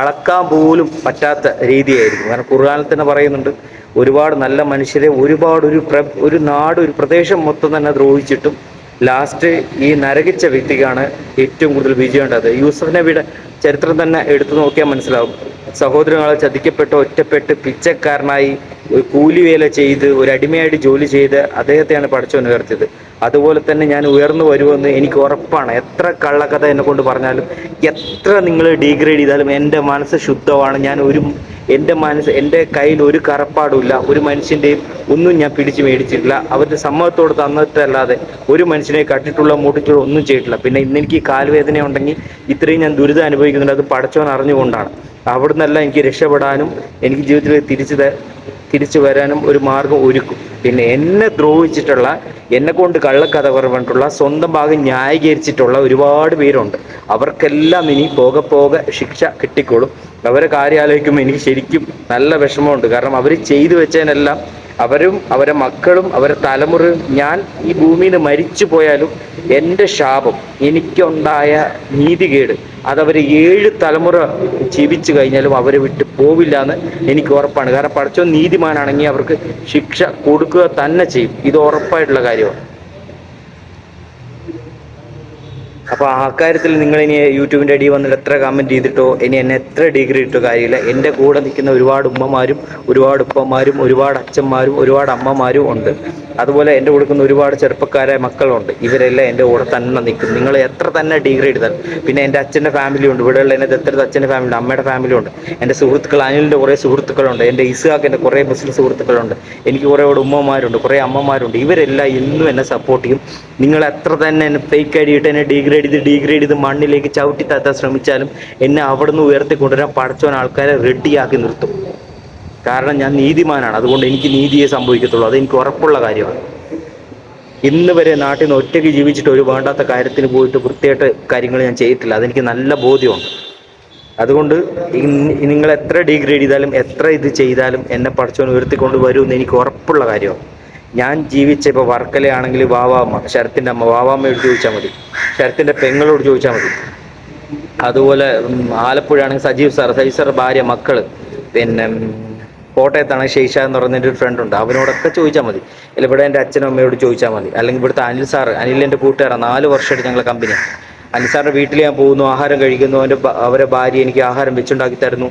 അളക്കാൻ പോലും പറ്റാത്ത രീതിയായിരിക്കും. കാരണം ഖുർആാനിൽ തന്നെ പറയുന്നുണ്ട് ഒരുപാട് നല്ല മനുഷ്യരെ ഒരുപാട് ഒരു പ്ര ഒരു നാട് ഒരു പ്രദേശം മൊത്തം തന്നെ ദ്രോഹിച്ചിട്ടും ലാസ്റ്റ് ഈ നരകിച്ച വ്യക്തിക്കാണ് ഏറ്റവും കൂടുതൽ വിജയം ഉണ്ടായത്. യൂസഫ് നബിയുടെ ചരിത്രം തന്നെ എടുത്തു നോക്കിയാൽ മനസ്സിലാവും. സഹോദരങ്ങളെ ചതിക്കപ്പെട്ട് ഒറ്റപ്പെട്ട് പിച്ചക്കാരനായി ഒരു കൂലിവേല ചെയ്ത് ഒരു അടിമയായിട്ട് ജോലി ചെയ്ത് അദ്ദേഹത്തെയാണ് പഠിച്ചവൻ ഉയർത്തിയത്. അതുപോലെ തന്നെ ഞാൻ ഉയർന്നു വരുമെന്ന് എനിക്ക് ഉറപ്പാണ്. എത്ര കള്ളക്കഥ എന്നെ കൊണ്ട് പറഞ്ഞാലും എത്ര നിങ്ങൾ ഡീഗ്രേഡ് ചെയ്താലും എന്റെ മനസ്സ് ശുദ്ധമാണ്. ഞാൻ ഒരു എന്റെ മനസ്സ് എന്റെ കയ്യിൽ ഒരു കറപ്പാടുമില്ല. ഒരു മനുഷ്യന്റെയും ഒന്നും ഞാൻ പിടിച്ച് മേടിച്ചിട്ടില്ല. അവരുടെ സമ്മതത്തോട് തന്നിട്ടല്ലാതെ ഒരു മനുഷ്യനെ കട്ടിട്ടുള്ള മുട്ടിട്ടുള്ള ഒന്നും ചെയ്തിട്ടില്ല. പിന്നെ ഇന്ന് എനിക്ക് കാൽവേദന ഉണ്ടെങ്കിൽ ഇത്രയും ഞാൻ ദുരിതം അനുഭവിക്കുന്നുണ്ട് അത് പഠിച്ചവൻ അറിഞ്ഞുകൊണ്ടാണ്. അവിടുന്നല്ല എനിക്ക് രക്ഷപ്പെടാനും എനിക്ക് ജീവിതത്തിൽ തിരിച്ചു തിരിച്ചു വരാനും ഒരു മാർഗം ഒരുക്കും. പിന്നെ എന്നെ ദ്രോഹിച്ചിട്ടുള്ള എന്നെ കൊണ്ട് കള്ളക്കഥ പറഞ്ഞിട്ടുള്ള സ്വന്തം ഭാഗം ന്യായീകരിച്ചിട്ടുള്ള ഒരുപാട് പേരുണ്ട്. അവർക്കെല്ലാം ഇനി പോക പോക ശിക്ഷ കിട്ടിക്കോളും. അവരെ കാര്യം ആലോചിക്കുമ്പോൾ എനിക്ക് ശരിക്കും നല്ല വിഷമമുണ്ട്. കാരണം അവർ ചെയ്തു വെച്ചതിനെല്ലാം അവരും അവരെ മക്കളും അവരെ തലമുറയും ഞാൻ ഈ ഭൂമിയിൽ നിന്ന് മരിച്ചു പോയാലും എന്റെ ശാപം എനിക്കുണ്ടായ നീതികേട്. അതവർ ഏഴ് തലമുറ ജീവിച്ചു കഴിഞ്ഞാലും അവരെ വിട്ട് പോവില്ല എന്ന് എനിക്ക് ഉറപ്പാണ്. കാരണം പഠിച്ചോ നീതിമാനാണെങ്കിൽ അവർക്ക് ശിക്ഷ കൊടുക്കുക തന്നെ ചെയ്യും. ഇത് ഉറപ്പായിട്ടുള്ള കാര്യമാണ്. അപ്പോൾ ആ കാര്യത്തിൽ നിങ്ങൾ ഇനി യൂട്യൂബിന്റെ അടി വന്നിട്ട് എത്ര കമന്റ് ചെയ്തിട്ടോ ഇനി എന്നെ എത്ര ഡിഗ്രി ഇട്ടോ കാര്യമില്ല. എന്റെ കൂടെ നിൽക്കുന്ന ഒരുപാട് ഉമ്മമാരും ഒരുപാട് ഉപ്പമാരും ഒരുപാട് അച്ഛന്മാരും ഒരുപാട് അമ്മമാരും ഉണ്ട്. അതുപോലെ എന്റെ കൊടുക്കുന്ന ഒരുപാട് ചെറുപ്പക്കാരെ മക്കളുണ്ട്. ഇവരെല്ലാം എന്റെ കൂടെ തന്നെ നിൽക്കും. നിങ്ങൾ എത്ര തന്നെ ഡിഗ്രി എടുത്താൽ പിന്നെ എന്റെ അച്ഛന്റെ ഫാമിലി ഉണ്ട്. ഇവിടെയുള്ള എന്റെ ദത്തരത്ത് അച്ഛന്റെ ഫാമിലി ഉണ്ട്. അമ്മയുടെ ഫാമിലി ഉണ്ട്. എന്റെ സുഹൃത്തുക്കൾ അനിലിന്റെ കുറേ സുഹൃത്തുക്കളുണ്ട്. എന്റെ ഇസ്ഹാക്കിന്റെ കുറേ മുസ്ലിം സുഹൃത്തുക്കളുണ്ട്. എനിക്ക് കുറേ കൂടെ ഉമ്മമാരുണ്ട്. കുറേ അമ്മമാരുണ്ട്. ഇവരെല്ലാം ഇന്നും എന്നെ സപ്പോർട്ട് ചെയ്യും. നിങ്ങൾ എത്ര തന്നെ എന്നെ ഫേക്ക് അടിയിട്ട് എന്നെ ഡിഗ്രേഡ് ചെയ്ത് ഡിഗ്രേഡ് ചെയ്ത് മണ്ണിലേക്ക് ചവിട്ടി താത്താൻ ശ്രമിച്ചാലും എന്നെ അവിടുന്ന് ഉയർത്തിക്കൊണ്ടുവരാൻ പഠിച്ചവൻ ആൾക്കാരെ റെഡിയാക്കി നിർത്തും. കാരണം ഞാൻ നീതിമാനാണ്. അതുകൊണ്ട് എനിക്ക് നീതിയെ സംഭവിക്കത്തുള്ളൂ. അത് എനിക്ക് ഉറപ്പുള്ള കാര്യമാണ്. ഇന്ന് വരെ നാട്ടിൽ നിന്ന് ഒറ്റയ്ക്ക് ജീവിച്ചിട്ട് ഒരു വേണ്ടാത്ത കാര്യത്തിന് പോയിട്ട് വൃത്തിയായിട്ട് കാര്യങ്ങൾ ഞാൻ ചെയ്തിട്ടില്ല. അതെനിക്ക് നല്ല ബോധ്യമുണ്ട്. അതുകൊണ്ട് നിങ്ങൾ എത്ര ഡിഗ്രി ചെയ്താലും എത്ര ഇത് ചെയ്താലും എന്നെ പഠിച്ചവൻ ഉയർത്തിക്കൊണ്ട് വരുമെന്ന് എനിക്ക് ഉറപ്പുള്ള കാര്യമാണ്. ഞാൻ ജീവിച്ച ഇപ്പോൾ വർക്കലയാണെങ്കിൽ വാവാമ്മ ശരത്തിന്റെ അമ്മ വാവാമ്മയോട് ചോദിച്ചാൽ മതി. ശരത്തിന്റെ പെങ്ങളോട് ചോദിച്ചാൽ മതി. അതുപോലെ ആലപ്പുഴ ആണെങ്കിൽ സജീവ് സാർ സജീവ് സാർ ഭാര്യ മക്കൾ പിന്നെ കോട്ടയത്താണ് ഷെയ്ഷ എന്ന് എന്റെ ഒരു ഫ്രണ്ട് ഉണ്ട്. അവനോടൊക്കെ ചോദിച്ചാൽ മതി. അല്ല ഇവിടെ എന്റെ അച്ഛനും അമ്മയോട് ചോദിച്ചാൽ മതി. അല്ലെങ്കിൽ ഇവിടുത്തെ അനിൽ സാർ അനിൽ എന്റെ കൂട്ടുകാരാണ് നാല് വർഷമായിട്ട് ഞങ്ങളെ കമ്പനി അനിൽ സാറിന്റെ വീട്ടിൽ ഞാൻ പോകുന്നു ആഹാരം കഴിക്കുന്നു. അവന്റെ അവരെ ഭാര്യ എനിക്ക് ആഹാരം വെച്ചുണ്ടാക്കി തരുന്നു.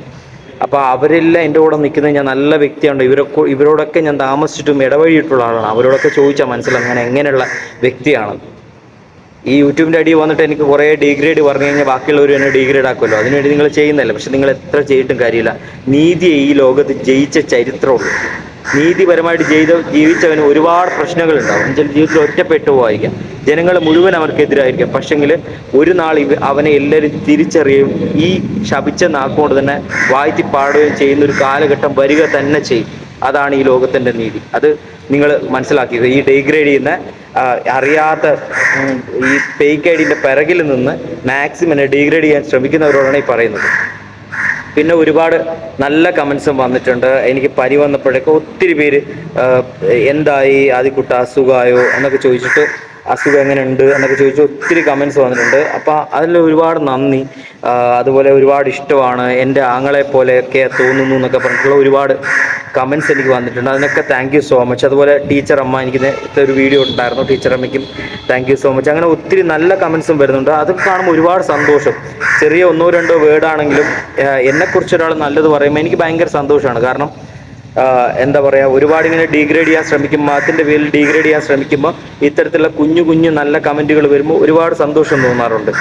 അപ്പോൾ അവരെല്ലാം എന്റെ കൂടെ നിൽക്കുന്നത് ഞാൻ നല്ല വ്യക്തിയാണ്. ഇവരൊക്കെ ഇവരോടൊക്കെ ഞാൻ താമസിച്ചിട്ടും ഇടവഴിയിട്ടുള്ള ആളാണ്. അവരോടൊക്കെ ചോദിച്ചാൽ മനസ്സിലാവും ഞാൻ എങ്ങനെയുള്ള വ്യക്തിയാണ് ഈ യൂട്യൂബിന്റെ അടിയിൽ വന്നിട്ട് എനിക്ക് കുറേ ഡിഗ്രേഡ് പറഞ്ഞു കഴിഞ്ഞാൽ ബാക്കിയുള്ളവർ എന്നെ ഡിഗ്രേഡ് ആക്കുമല്ലോ. അതിനുവേണ്ടി നിങ്ങൾ ചെയ്യുന്നില്ല പക്ഷെ നിങ്ങൾ എത്ര ചെയ്തിട്ടും കാര്യമില്ല. നീതിയെ ഈ ലോകത്ത് ജയിച്ച ചരിത്രമുള്ളൂ. നീതിപരമായിട്ട് ചെയ്ത ജീവിച്ചവന് ഒരുപാട് പ്രശ്നങ്ങളുണ്ടാവും. ചില ജീവിതത്തിൽ ഒറ്റപ്പെട്ടു പോവായിരിക്കാം ജനങ്ങൾ മുഴുവൻ അവർക്കെതിരായിരിക്കാം. പക്ഷെങ്കിൽ ഒരു നാൾ അവനെ എല്ലാവരും തിരിച്ചറിയും ഈ ശപിച്ച നാക്കുകൊണ്ട് തന്നെ വാഴ്ത്തി പാടുകയും ചെയ്യുന്ന ഒരു കാലഘട്ടം വരിക തന്നെ ചെയ്യും. അതാണ് ഈ ലോകത്തിന്റെ നീതി. അത് നിങ്ങൾ മനസ്സിലാക്കിയത്. ഈ ഡീഗ്രേഡ് ചെയ്യുന്ന അറിയാത്ത ഈ ഫേക്ക് ഐഡിന്റെ പിറകിൽ നിന്ന് മാക്സിമം ഡീഗ്രേഡ് ചെയ്യാൻ ശ്രമിക്കുന്നവരോടാണ് ഈ പറയുന്നത്. പിന്നെ ഒരുപാട് നല്ല കമൻസും വന്നിട്ടുണ്ട്. എനിക്ക് പനി വന്നപ്പോഴൊക്കെ ഒത്തിരി പേര് എന്തായി? ആദ്യക്കുട്ട അസുഖമായോ? എന്നൊക്കെ ചോദിച്ചിട്ട് അസുഖം എങ്ങനെയുണ്ട് എന്നൊക്കെ ചോദിച്ച് ഒത്തിരി കമൻസ് വന്നിട്ടുണ്ട്. അപ്പോൾ അതിൽ ഒരുപാട് നന്ദി. അതുപോലെ ഒരുപാട് ഇഷ്ടമാണ്. എന്റെ ആങ്ങളെ പോലെയൊക്കെ തോന്നുന്നു എന്നൊക്കെ പറഞ്ഞിട്ടുള്ള ഒരുപാട് കമൻസ് എനിക്ക് വന്നിട്ടുണ്ട്. അതിനൊക്കെ താങ്ക് യു സോ മച്ച് അതുപോലെ ടീച്ചർ അമ്മ എനിക്ക് നേരത്തെ ഒരു വീഡിയോ ഉണ്ടായിരുന്നു. ടീച്ചർ അമ്മയ്ക്കും താങ്ക് യു സോ മച്ച് അങ്ങനെ ഒത്തിരി നല്ല കമൻസും വരുന്നുണ്ട്. അത് കാണുമ്പോൾ ഒരുപാട് സന്തോഷം. ചെറിയ ഒന്നോ രണ്ടോ വേർഡാണെങ്കിലും എന്നെക്കുറിച്ച് ഒരാൾ നല്ലത് പറയുമ്പോൾ എനിക്ക് ഭയങ്കര സന്തോഷമാണ്. കാരണം എന്താ പറയുക ഒരുപാട് ഇങ്ങനെ ഡീഗ്രേഡ് ചെയ്യാൻ ശ്രമിക്കും മതത്തിന്റെ പേരിൽ ഡീഗ്രേഡ് ചെയ്യാൻ ശ്രമിക്കുമ്പോൾ ഇത്തരത്തിലുള്ള കുഞ്ഞു കുഞ്ഞു നല്ല കമന്റുകൾ വരുമ്പോൾ ഒരുപാട് സന്തോഷം തോന്നാറുണ്ട്.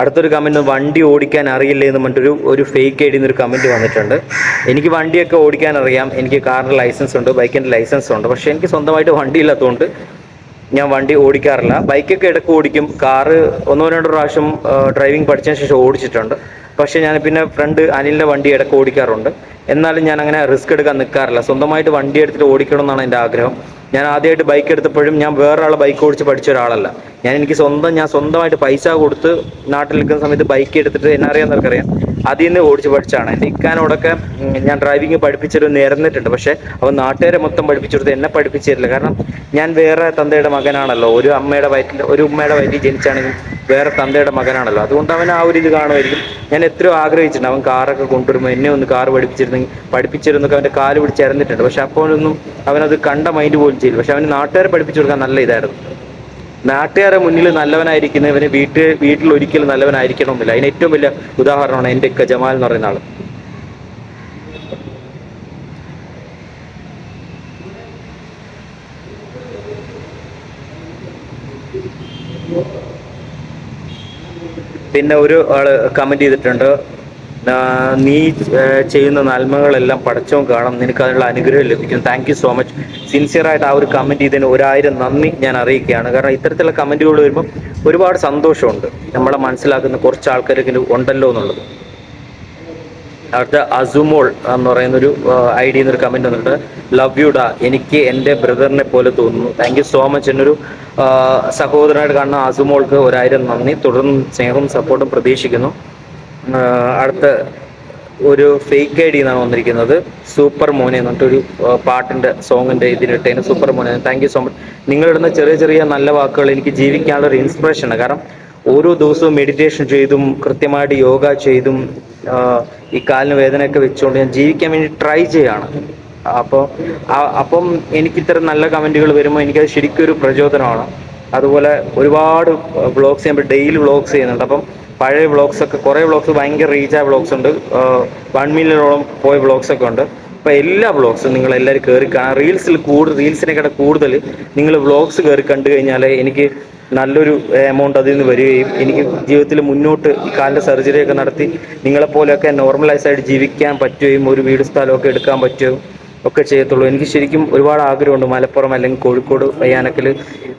അടുത്തൊരു കമന്റ് വണ്ടി ഓടിക്കാൻ അറിയില്ല എന്ന് പറഞ്ഞിട്ടൊരു ഒരു ഫേക്ക് ഐ ഒരു കമന്റ് വന്നിട്ടുണ്ട്. എനിക്ക് വണ്ടിയൊക്കെ ഓടിക്കാൻ അറിയാം. എനിക്ക് കാറിന്റെ ലൈസൻസ് ഉണ്ട് ബൈക്കിന്റെ ലൈസൻസ് ഉണ്ട്. പക്ഷേ എനിക്ക് സ്വന്തമായിട്ട് വണ്ടി ഇല്ലാത്തതുകൊണ്ട് ഞാൻ വണ്ടി ഓടിക്കാറില്ല. ബൈക്കൊക്കെ ഇടയ്ക്ക് ഓടിക്കും. കാറ് ഒന്നോ രണ്ടോ പ്രാവശ്യം ഡ്രൈവിംഗ് പഠിച്ചതിന് ശേഷം ഓടിച്ചിട്ടുണ്ട്. പക്ഷേ ഞാൻ പിന്നെ ഫ്രണ്ട് അനിലിന്റെ വണ്ടി ഇടയ്ക്ക് ഓടിക്കാറുണ്ട്. എന്നാലും ഞാൻ അങ്ങനെ റിസ്ക് എടുക്കാൻ നിൽക്കാറില്ല സ്വന്തമായിട്ട് വണ്ടി എടുത്തിട്ട് ഓടിക്കണം എന്നാണ് എന്റെ ആഗ്രഹം. ഞാൻ ആദ്യമായിട്ട് ബൈക്ക് എടുത്തപ്പോഴും ഞാൻ വേറൊരാളെ ബൈക്ക് ഓടിച്ച് പഠിച്ച ഒരാളല്ല. ഞാൻ എനിക്ക് സ്വന്തം ഞാൻ സ്വന്തമായിട്ട് പൈസ കൊടുത്ത് നാട്ടിൽ നിൽക്കുന്ന സമയത്ത് ബൈക്ക് എടുത്തിട്ട് എന്നെ അറിയാവുന്നവർക്കറിയാം. അതിൽ നിന്ന് ഓടിച്ച് പഠിച്ചാണ്. എന്റെ ഇക്കാനോടൊക്കെ ഞാൻ ഡ്രൈവിംഗ് പഠിപ്പിച്ചൊരു നേർന്നിട്ടുണ്ട്. പക്ഷേ അവൻ നാട്ടുകാരെ മൊത്തം പഠിപ്പിച്ചെടുത്ത് എന്നെ പഠിപ്പിച്ചു തരില്ല കാരണം ഞാൻ വേറെ തന്തയുടെ മകനാണല്ലോ. ഒരു അമ്മയുടെ വയറ്റിൽ ഒരു ഉമ്മയുടെ വയറ്റിൽ ജനിച്ചാണെങ്കിൽ വേറെ തന്തയുടെ മകനാണല്ലോ. അതുകൊണ്ട് അവൻ ആ ഒരു ഇത് കാണുമായിരിക്കും. ഞാൻ എത്രയോ ആഗ്രഹിച്ചിട്ടുണ്ട്. അവൻ കാറൊക്കെ കൊണ്ടുവരുമ്പോൾ എന്നെ ഒന്ന് കാറ് പഠിപ്പിച്ചിരുന്നെങ്കിൽ പഠിപ്പിച്ചിരുന്നൊക്കെ അവന്റെ കാൽ പിടിച്ച് ഇറന്നിട്ടുണ്ട് പക്ഷെ അപ്പോഴൊന്നും അവനത് കണ്ട മൈൻഡ് പോലും ചെയ്യില്ല. പക്ഷെ അവന് നാട്ടുകാരെ പഠിപ്പിച്ചു കൊടുക്കാൻ നല്ല ഇതായിരുന്നു. നാട്ടുകാരെ മുന്നിൽ നല്ലവനായിരിക്കുന്നവന് വീട്ടിൽ വീട്ടിൽ ഒരിക്കലും നല്ലവനായിരിക്കണമെന്നില്ല. അതിന് ഏറ്റവും വലിയ ഉദാഹരണമാണ് എന്റെ ഒക്കെ ജമാൽ എന്ന് പറയുന്ന ആൾ. പിന്നെ ഒരു ആൾ കമന്റ് ചെയ്തിട്ടുണ്ട്. നീ ചെയ്യുന്ന നന്മകളെല്ലാം പടച്ചവും കാണാം. നിനക്ക് അതിനുള്ള അനുഗ്രഹം ലഭിക്കും. താങ്ക് യു സോ മച്ച് സിൻസിയറായിട്ട് ആ ഒരു കമന്റ് ചെയ്തതിന് ഒരായിരം നന്ദി ഞാൻ അറിയിക്കുകയാണ്. കാരണം ഇത്തരത്തിലുള്ള കമന്റുകൾ വരുമ്പോൾ ഒരുപാട് സന്തോഷമുണ്ട്. നമ്മളെ മനസ്സിലാക്കുന്ന കുറച്ച് ആൾക്കാരെങ്കിലും ഉണ്ടല്ലോ എന്നുള്ളത്. അടുത്ത അസുമോൾ എന്ന് പറയുന്നൊരു ഐ ഡി എന്നൊരു കമന്റ് വന്നിട്ട് ലവ് യു ഡാ. എനിക്ക് എന്റെ ബ്രദറിനെ പോലെ തോന്നുന്നു. താങ്ക് യു സോ മച്ച് എന്നൊരു സഹോദരനായിട്ട് കാണുന്ന അസുമോൾക്ക് ഒരായിരം നന്ദി. തുടർന്ന് സ്നേഹവും സപ്പോർട്ടും പ്രതീക്ഷിക്കുന്നു. അടുത്ത ഒരു ഫേക്ക് ഐ ഡി എന്നാണ് വന്നിരിക്കുന്നത്. സൂപ്പർ മോനെ എന്ന് പറഞ്ഞിട്ടൊരു പാട്ടിന്റെ സോങ്ങിന്റെ ഇതിലിട്ടതിന് സൂപ്പർ മോനെ. താങ്ക് യു സോ മച്ച് നിങ്ങളിടുന്ന ചെറിയ ചെറിയ നല്ല വാക്കുകൾ എനിക്ക് ജീവിക്കാനുള്ള ഒരു ഇൻസ്പിറേഷൻ ആണ്. കാരണം ഓരോ ദിവസവും മെഡിറ്റേഷൻ ചെയ്തും കൃത്യമായിട്ട് യോഗ ചെയ്തും ഈ കാലിന് വേദനയൊക്കെ വെച്ചുകൊണ്ട് ഞാൻ ജീവിക്കാൻ വേണ്ടി ട്രൈ ചെയ്യാണ്. അപ്പോൾ അപ്പം എനിക്ക് ഇത്തരം നല്ല കമന്റുകൾ വരുമ്പോൾ എനിക്കത് ശരിക്കും ഒരു പ്രചോദനമാണ്. അതുപോലെ ഒരുപാട് വ്ളോഗ്സ് ചെയ്യുമ്പോൾ ഡെയിലി വ്ളോഗ്സ് ചെയ്യുന്നുണ്ട്. അപ്പം പഴയ വ്ളോഗ്സ് ഒക്കെ കുറേ വ്ളോഗ്സ് ഭയങ്കര റീച്ചായ വ്ളോഗ്സ് ഉണ്ട്. വൺ മില്യനോളം പോയ വ്ളോഗ്സ് ഒക്കെ ഉണ്ട്. അപ്പോൾ എല്ലാ വ്ളോഗ്സും നിങ്ങൾ എല്ലാവരും കയറി കാണാം. റീൽസിൽ കൂടുതൽ റീൽസിനെക്കാട്ട് കൂടുതൽ നിങ്ങൾ വ്ളോഗ്സ് കയറി കണ്ടു കഴിഞ്ഞാൽ എനിക്ക് നല്ലൊരു എമൗണ്ട് അതിൽ നിന്ന് വരികയും എനിക്ക് ജീവിതത്തിൽ മുന്നോട്ട് കാലിന്റെ സർജറിയൊക്കെ നടത്തി നിങ്ങളെപ്പോലെയൊക്കെ നോർമലൈസ് ആയിട്ട് ജീവിക്കാൻ പറ്റുകയും ഒരു വീട് സ്ഥലമൊക്കെ എടുക്കാൻ പറ്റുകയും ഒക്കെ ചെയ്യത്തുള്ളൂ. എനിക്ക് ശരിക്കും ഒരുപാട് ആഗ്രഹമുണ്ട്. മലപ്പുറം അല്ലെങ്കിൽ കോഴിക്കോട് വയ്യാനക്കൽ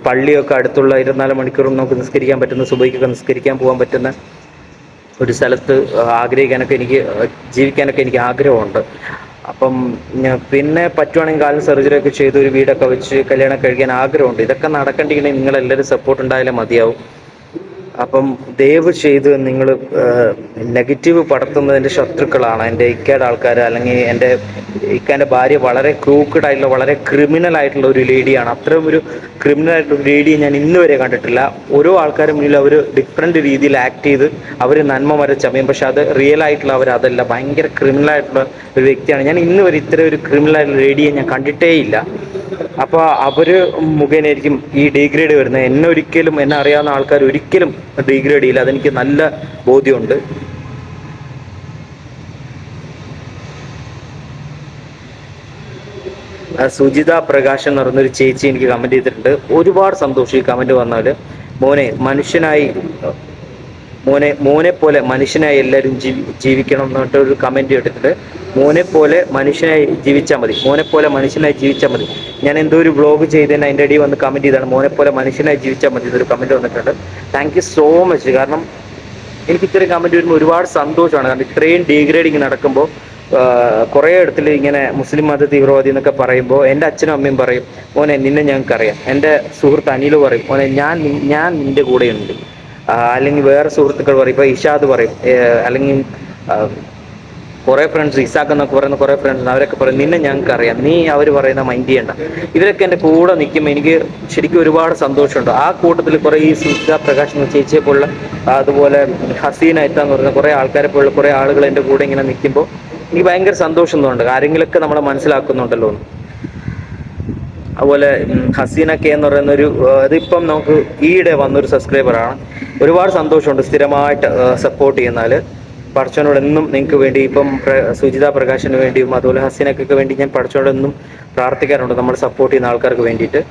പള്ളിയൊക്കെ അടുത്തുള്ള ഇരുപത്തിനാല് മണിക്കൂറും നമുക്ക് നിസ്കരിക്കാൻ പറ്റുന്ന സുബൈക്കൊക്കെ നിസ്കരിക്കാൻ പോകാൻ പറ്റുന്ന ഒരു സ്ഥലത്ത് ആഗ്രഹിക്കാനൊക്കെ എനിക്ക് ജീവിക്കാനൊക്കെ എനിക്ക് ആഗ്രഹമുണ്ട്. അപ്പം പിന്നെ പറ്റുവാണെങ്കിൽ കാലിന് സർജറി ഒക്കെ ചെയ്ത് ഒരു വീടൊക്കെ വെച്ച് കല്യാണം കഴിക്കാൻ ആഗ്രഹമുണ്ട്. ഇതൊക്കെ നടക്കണ്ടെങ്കിൽ നിങ്ങളെല്ലാവരും സപ്പോർട്ട് ഉണ്ടായാലേ മതിയാവും. അപ്പം ദയവ് ചെയ്ത് നിങ്ങൾ നെഗറ്റീവ് പടർത്തുന്നതിന്റെ ശത്രുക്കളാണ്. എന്റെ ഇക്കയുടെ ആൾക്കാർ അല്ലെങ്കിൽ എന്റെ ഇക്കാന്റെ ഭാര്യ വളരെ ക്രൂക്കഡ് ആയിട്ടുള്ള വളരെ ക്രിമിനൽ ആയിട്ടുള്ള ഒരു ലേഡിയാണ്. അത്രയും ഒരു ക്രിമിനൽ ആയിട്ടുള്ള ഒരു ലേഡിയെ ഞാൻ ഇന്ന് വരെ കണ്ടിട്ടില്ല. ഓരോ ആൾക്കാരും മുന്നിൽ അവർ ഡിഫറെന്റ് രീതിയിൽ ആക്ട് ചെയ്ത് അവർ നന്മ ചമയും പക്ഷെ അത് റിയൽ ആയിട്ടുള്ള അവർ അതല്ല. ഭയങ്കര ക്രിമിനൽ ആയിട്ടുള്ള ഒരു വ്യക്തിയാണ്. ഞാൻ ഇന്ന് വരെ ഇത്ര ഒരു ക്രിമിനൽ ആയിട്ടുള്ള ലേഡിയെ ഞാൻ കണ്ടിട്ടേ ഇല്ല അപ്പോൾ അവർ മുഖേനായിരിക്കും ഈ ഡീഗ്രേഡ് വരുന്നത്. എന്നെ ഒരിക്കലും എന്നെ അറിയാവുന്ന ആൾക്കാർ ഒരിക്കലും ഡീഗ്രേഡ് ചെയ്യില്ല. അതെനിക്ക് നല്ല ബോധ്യമുണ്ട്. സുജിത പ്രകാശ് എന്ന് പറയുന്നൊരു ചേച്ചി എനിക്ക് കമന്റ് ചെയ്തിട്ടുണ്ട്. ഒരുപാട് സന്തോഷം ഈ കമന്റ് വന്നാൽ മോനെ മനുഷ്യനായി മോനെ മോനെ പോലെ മനുഷ്യനായി എല്ലാവരും ജീവി ജീവിക്കണം എന്നിട്ട് ഒരു കമന്റ് ഇട്ടിട്ടുണ്ട്. മോനെ പോലെ മനുഷ്യനായി ജീവിച്ചാൽ മതി. മോനെ പോലെ മനുഷ്യനായി ജീവിച്ചാൽ മതി. ഞാൻ എന്തോ ഒരു വ്ളോഗ് ചെയ്തതിന് അതിന്റെ അടിയിൽ വന്ന് കമന്റ് ചെയ്താണ് മോനെ പോലെ മനുഷ്യനായി ജീവിച്ചാൽ മതി എന്നൊരു കമന്റ് വന്നിട്ടുണ്ട്. താങ്ക് യു സോ മച്ച് കാരണം എനിക്ക് ഇത്രയും കമന്റ് വരുമ്പോൾ ഒരുപാട് സന്തോഷമാണ്. കാരണം ഇത്രയും ഡീഗ്രേഡിങ് നടക്കുമ്പോൾ കുറേ ഇടത്തിൽ ഇങ്ങനെ മുസ്ലിം മത തീവ്രവാദി എന്നൊക്കെ പറയുമ്പോൾ എന്റെ അച്ഛനും അമ്മയും പറയും മോനെ നിന്നെ ഞങ്ങൾക്കറിയാം. എന്റെ സുഹൃത്ത് അനിൽ പറയും മോനെ ഞാൻ ഞാൻ നിന്റെ കൂടെയുണ്ട്. അല്ലെങ്കിൽ വേറെ സുഹൃത്തുക്കൾ പറയും. ഇപ്പോൾ ഇഷാദ് പറയും. അല്ലെങ്കിൽ കുറേ ഫ്രണ്ട്സ് ഇസാക്ക് എന്നൊക്കെ പറയുന്ന കുറേ ഫ്രണ്ട്സ് അവരൊക്കെ പറയും നിന്നെ ഞങ്ങൾക്ക് അറിയാം. നീ അവർ പറയുന്ന മൈൻഡ് ചെയ്യണ്ട. ഇവരൊക്കെ എന്റെ കൂടെ നിൽക്കുമ്പോൾ എനിക്ക് ശരിക്കും ഒരുപാട് സന്തോഷമുണ്ട്. ആ കൂട്ടത്തിൽ കുറേ ഈ സുജിത പ്രകാശ് എന്ന ചേച്ചിയെ പോലുള്ള അതുപോലെ ഹസീന എന്ന് പറയുന്ന കുറേ ആൾക്കാരെ പോലുള്ള കുറേ ആളുകൾ എന്റെ കൂടെ ഇങ്ങനെ നിൽക്കുമ്പോൾ എനിക്ക് ഭയങ്കര സന്തോഷം തോന്നുന്നുണ്ട്. ആരെങ്കിലുമൊക്കെ നമ്മളെ മനസ്സിലാക്കുന്നുണ്ടല്ലോ എന്ന്. അതുപോലെ ഹസീന കെ എന്ന് പറയുന്ന ഒരു അതിപ്പം നമുക്ക് ഈയിടെ വന്നൊരു സബ്സ്ക്രൈബറാണ്. ഒരുപാട് സന്തോഷമുണ്ട് സ്ഥിരമായിട്ട് സപ്പോർട്ട് ചെയ്യുന്നാൽ പഠിച്ചവനോട് എന്നും നിങ്ങൾക്ക് വേണ്ടി ഇപ്പം സുജിത പ്രകാശിന് വേണ്ടിയും അതുപോലെ ഹസീനക്കൊക്കെ വേണ്ടി ഞാൻ പഠിച്ചവനോട് എന്നും പ്രാർത്ഥിക്കാറുണ്ട് നമ്മൾ സപ്പോർട്ട് ചെയ്യുന്ന ആൾക്കാർക്ക് വേണ്ടിയിട്ട്.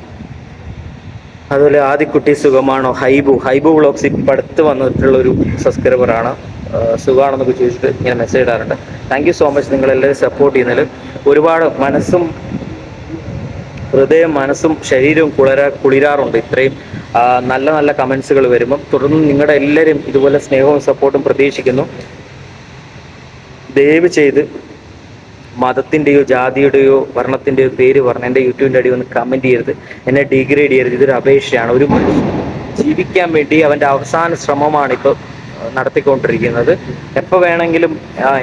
അതുപോലെ ആദിക്കുട്ടി സുഖമാണോ? ഹൈബു ഹൈബു വ്ളോഗ്സ് ഇപ്പം അടുത്ത് വന്നിട്ടുള്ള ഒരു സബ്സ്ക്രൈബറാണ് സുഖമാണെന്നൊക്കെ ചോദിച്ചിട്ട് ഇങ്ങനെ മെസ്സേജ് ഇടാറുണ്ട്. താങ്ക് യു സോ മച്ച് നിങ്ങളെല്ലാവരും സപ്പോർട്ട് ചെയ്യുന്നതിൽ ഒരുപാട് മനസ്സും ഹൃദയം മനസ്സും ശരീരവും കുളരാ കുളിരാറുണ്ട്. ഇത്രയും നല്ല നല്ല കമൻസുകൾ വരുമ്പം തുടർന്ന് നിങ്ങളുടെ എല്ലാവരും ഇതുപോലെ സ്നേഹവും സപ്പോർട്ടും പ്രതീക്ഷിക്കുന്നു. ദയവ് ചെയ്ത് മതത്തിന്റെയോ ജാതിയുടെയോ വർണത്തിന്റെയോ പേര് പറഞ്ഞ് എന്റെ യൂട്യൂബിന്റെ അടി ഒന്ന് കമന്റ് ചെയ്യരുത്. എന്നെ ഡിഗ്രേഡ് ചെയ്യരുത്. ഇതൊരു അപേക്ഷയാണ്. ഒരു മനുഷ്യൻ ജീവിക്കാൻ വേണ്ടി അവന്റെ അവസാന ശ്രമമാണ് ഇപ്പോൾ നടത്തിക്കൊണ്ടിരിക്കുന്നത്. എപ്പോൾ വേണമെങ്കിലും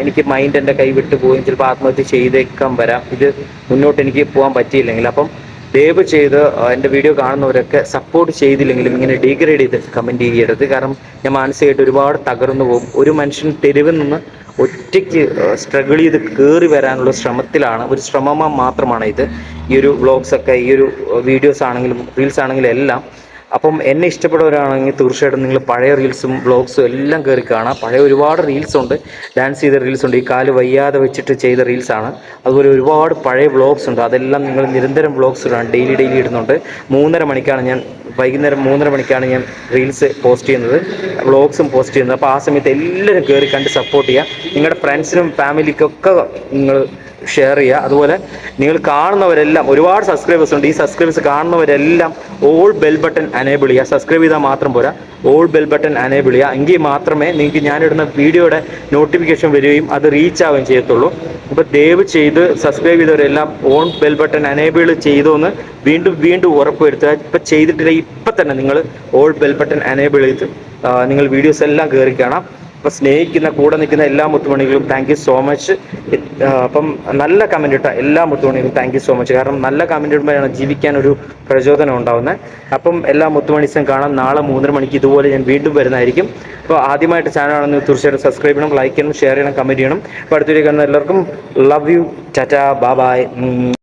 എനിക്ക് മൈൻഡ് എന്റെ കൈവിട്ട് പോവുകയും ചിലപ്പോൾ ആത്മഹത്യ ചെയ്തേക്കാൻ വരാം. ഇത് മുന്നോട്ട് എനിക്ക് പോകാൻ പറ്റിയില്ലെങ്കിൽ അപ്പം ദയവ് ചെയ്ത് എന്റെ വീഡിയോ കാണുന്നവരൊക്കെ സപ്പോർട്ട് ചെയ്തില്ലെങ്കിലും ഇങ്ങനെ ഡീഗ്രേഡ് ചെയ്ത് കമന്റ് ചെയ്യരുത്. കാരണം ഞാൻ മാനസികമായിട്ട് ഒരുപാട് തകർന്നു പോകും. ഒരു മനുഷ്യൻ തെരുവിൽ നിന്ന് ഒറ്റയ്ക്ക് സ്ട്രഗിൾ ചെയ്ത് കയറി വരാനുള്ള ശ്രമത്തിലാണ്. ഒരു ശ്രമം മാത്രമാണ് ഇത്. ഈ ഒരു വ്ളോഗ്സൊക്കെ ഈ ഒരു വീഡിയോസ് ആണെങ്കിലും റീൽസ് ആണെങ്കിലും എല്ലാം അപ്പം എന്നെ ഇഷ്ടപ്പെടുന്നവരാണെങ്കിൽ തീർച്ചയായിട്ടും നിങ്ങൾ പഴയ റീൽസും ബ്ലോഗ്സും എല്ലാം കയറി കാണാം. പഴയ ഒരുപാട് റീൽസ് ഉണ്ട്. ഡാൻസ് ചെയ്ത റീൽസ് ഉണ്ട്. ഈ കാൽ വയ്യാതെ വെച്ചിട്ട് ചെയ്ത റീൽസാണ് അതുപോലെ ഒരുപാട് പഴയ ബ്ലോഗ്സ് ഉണ്ട്. അതെല്ലാം നിങ്ങൾ നിരന്തരം ബ്ലോഗ്സ് ഇടാണ് ഡെയിലി ഡെയിലി ഇടുന്നുണ്ട്. മൂന്നര മണിക്കാണ് ഞാൻ വൈകുന്നേരം മൂന്നര മണിക്കാണ് ഞാൻ റീൽസ് പോസ്റ്റ് ചെയ്യുന്നത്. ബ്ലോഗ്സും പോസ്റ്റ് ചെയ്യുന്നത്. അപ്പോൾ ആ സമയത്ത് എല്ലാവരും കയറി കണ്ട് സപ്പോർട്ട് ചെയ്യുക. നിങ്ങളുടെ ഫ്രണ്ട്സിനും ഫാമിലിക്കൊക്കെ നിങ്ങൾ ഷെയർ ചെയ്യുക. അതുപോലെ നിങ്ങൾ കാണുന്നവരെല്ലാം ഒരുപാട് സബ്സ്ക്രൈബേഴ്സ് ഉണ്ട്. ഈ സബ്സ്ക്രൈബേഴ്സ് കാണുന്നവരെല്ലാം ഓൾ ബെൽ ബട്ടൺ അനേബിൾ ചെയ്യുക. സബ്സ്ക്രൈബ് ചെയ്താൽ മാത്രം പോരാ. ഓൾ ബെൽ ബട്ടൺ അനേബിൾ ചെയ്യുക. എങ്കിൽ മാത്രമേ നിങ്ങൾക്ക് ഞാനിടുന്ന വീഡിയോയുടെ നോട്ടിഫിക്കേഷൻ വരികയും അത് റീച്ച് ആവുകയും ചെയ്യത്തുള്ളൂ. അപ്പോൾ ദയവ് ചെയ്ത് സബ്സ്ക്രൈബ് ചെയ്തവരെല്ലാം ഓൺ ബെൽ ബട്ടൺ അനേബിൾ ചെയ്തോന്ന് വീണ്ടും വീണ്ടും ഉറപ്പുവരുത്തുക ഇപ്പം ചെയ്തിട്ടില്ല ഇപ്പം തന്നെ നിങ്ങൾ ഓൾ ബെൽ ബട്ടൺ അനേബിൾ ചെയ്ത് നിങ്ങൾ വീഡിയോസ് എല്ലാം കയറി കാണാം. അപ്പോൾ സ്നേഹിക്കുന്ന കൂടെ നിൽക്കുന്ന എല്ലാ മുത്തുമണികളും താങ്ക് യു സോ മച്ച് അപ്പം നല്ല കമന്റ് ഇട്ട എല്ലാ മുത്തുമണികളും താങ്ക് യു സോ മച്ച് കാരണം നല്ല കമന്റ് ഇടുമ്പോഴാണ് ജീവിക്കാൻ ഒരു പ്രചോദനം ഉണ്ടാവുന്നത്. അപ്പം എല്ലാ മുത്തുമണീസും കാണാം. നാളെ മൂന്നര മണിക്ക് ഇതുപോലെ ഞാൻ വീണ്ടും വരുന്നതായിരിക്കും. അപ്പോൾ ആദ്യമായിട്ട് ചാനൽ ആണെന്ന് തീർച്ചയായിട്ടും സബ്സ്ക്രൈബ് ചെയ്യണം ലൈക്ക് ചെയ്യണം ഷെയർ ചെയ്യണം കമന്റ് ചെയ്യണം. അപ്പോൾ അടുത്തൊരു കാണുന്ന എല്ലാവർക്കും ലവ് യു ടാറ്റാ ബാ ബായ്